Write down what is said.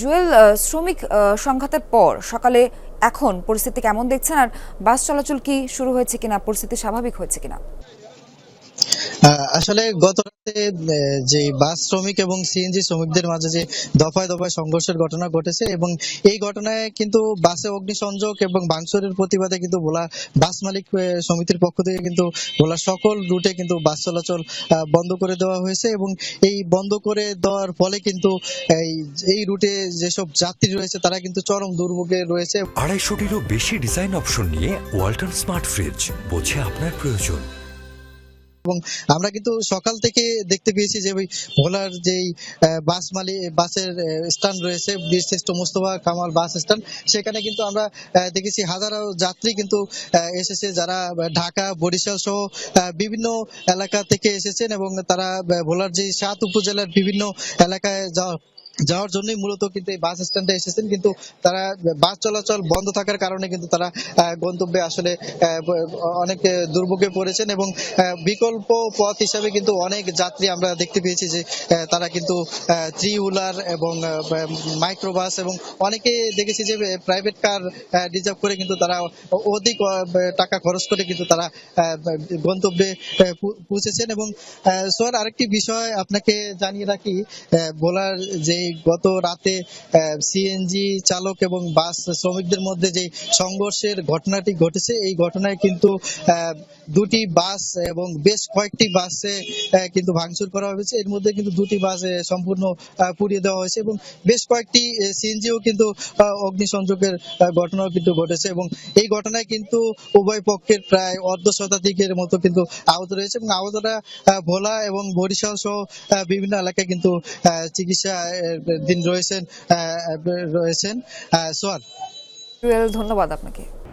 জুয়েল শ্রমিক সংঘাতের পর সকালে এখন পরিস্থিতি কেমন দেখছেন আর বাস চলাচল কি শুরু হয়েছে কিনা, পরিস্থিতি স্বাভাবিক হয়েছে কিনা? আসলে গত যে বাস শ্রমিক এবং সিএনজি শ্রমিকদের মাঝে যে দফায় দফায় সংঘর্ষের ঘটনা ঘটেছে এবং এই ঘটনায় কিন্তু বাসে অগ্নিসংযোগ এবং ভাঙচুরের প্রতিবাদে কিন্তু ভোলা বাস মালিক সমিতির পক্ষ থেকে কিন্তু ভোলার সকল রুটে কিন্তু বাস চলাচল বন্ধ করে দেওয়া হয়েছে এবং এই বন্ধ করে দেওয়ার ফলে কিন্তু এই এই রুটে যেসব যাত্রী রয়েছে তারা কিন্তু চরম দুর্ভোগে রয়েছে। আড়াইশোটিরও বেশি ডিজাইন অপশন নিয়ে ওয়ালটন স্মার্ট ফ্রিজ, বোঝে আপনার প্রয়োজন। এবং আমরা কিন্তু সকাল থেকে দেখতে পেয়েছি যে ওই ভোলার যেই বাস মালিক বাসের স্ট্যান্ড রয়েছে, বীরশ্রেষ্ঠ মোস্তফা কামাল বাস স্ট্যান্ড। সেখানে কিন্তু আমরা দেখেছি হাজারো যাত্রী কিন্তু এসেছে যারা ঢাকা, বরিশাল সহ বিভিন্ন এলাকা থেকে এসেছেন এবং তারা ভোলার যে সাত উপজেলার বিভিন্ন এলাকায় যাওয়া যাওয়ার জন্যই মূলত কিন্তু এই বাস স্ট্যান্ডে এসেছেন, কিন্তু তারা, বাস চলাচল বন্ধ থাকার কারণে কিন্তু তারা গন্তব্যে আসলে অনেক দুর্ভোগে পড়েছেন এবং বিকল্প পথ হিসাবে কিন্তু অনেক যাত্রী আমরা দেখতে পেয়েছি যে তারা কিন্তু থ্রি হুলার এবং মাইক্রোবাস এবং অনেকে দেখেছি যে প্রাইভেট কার রিজার্ভ করে কিন্তু তারা অধিক টাকা খরচ করে কিন্তু তারা গন্তব্যে পৌঁছেছেন এবং স্যার আরেকটি বিষয় আপনাকে জানিয়ে রাখি বলার যে গত রাতে সিএনজি চালক এবং বাস শ্রমিকদের মধ্যে যে সংঘর্ষের ঘটনাটি ঘটেছে, এই ঘটনায় কিন্তু দুটি বাস এবং বেশ কয়েকটি বাসে কিন্তু ভাঙচুর করা হয়েছে। এর মধ্যে কিন্তু দুটি বাস সম্পূর্ণ পুড়িয়ে দেওয়া হয়েছে এবং বেশ কয়েকটি সিএনজিও কিন্তু অগ্নিসংযোগের ঘটনাও কিন্তু ঘটেছে এবং এই ঘটনায় কিন্তু উভয় পক্ষের প্রায় অর্ধ শতাধিকের মতো কিন্তু আহত রয়েছে এবং আহতরা ভোলা এবং বরিশাল সহ বিভিন্ন এলাকায় কিন্তু চিকিৎসা দিন রয়েছেন রয়েছেন। সোয়াদ ধন্যবাদ আপনাকে।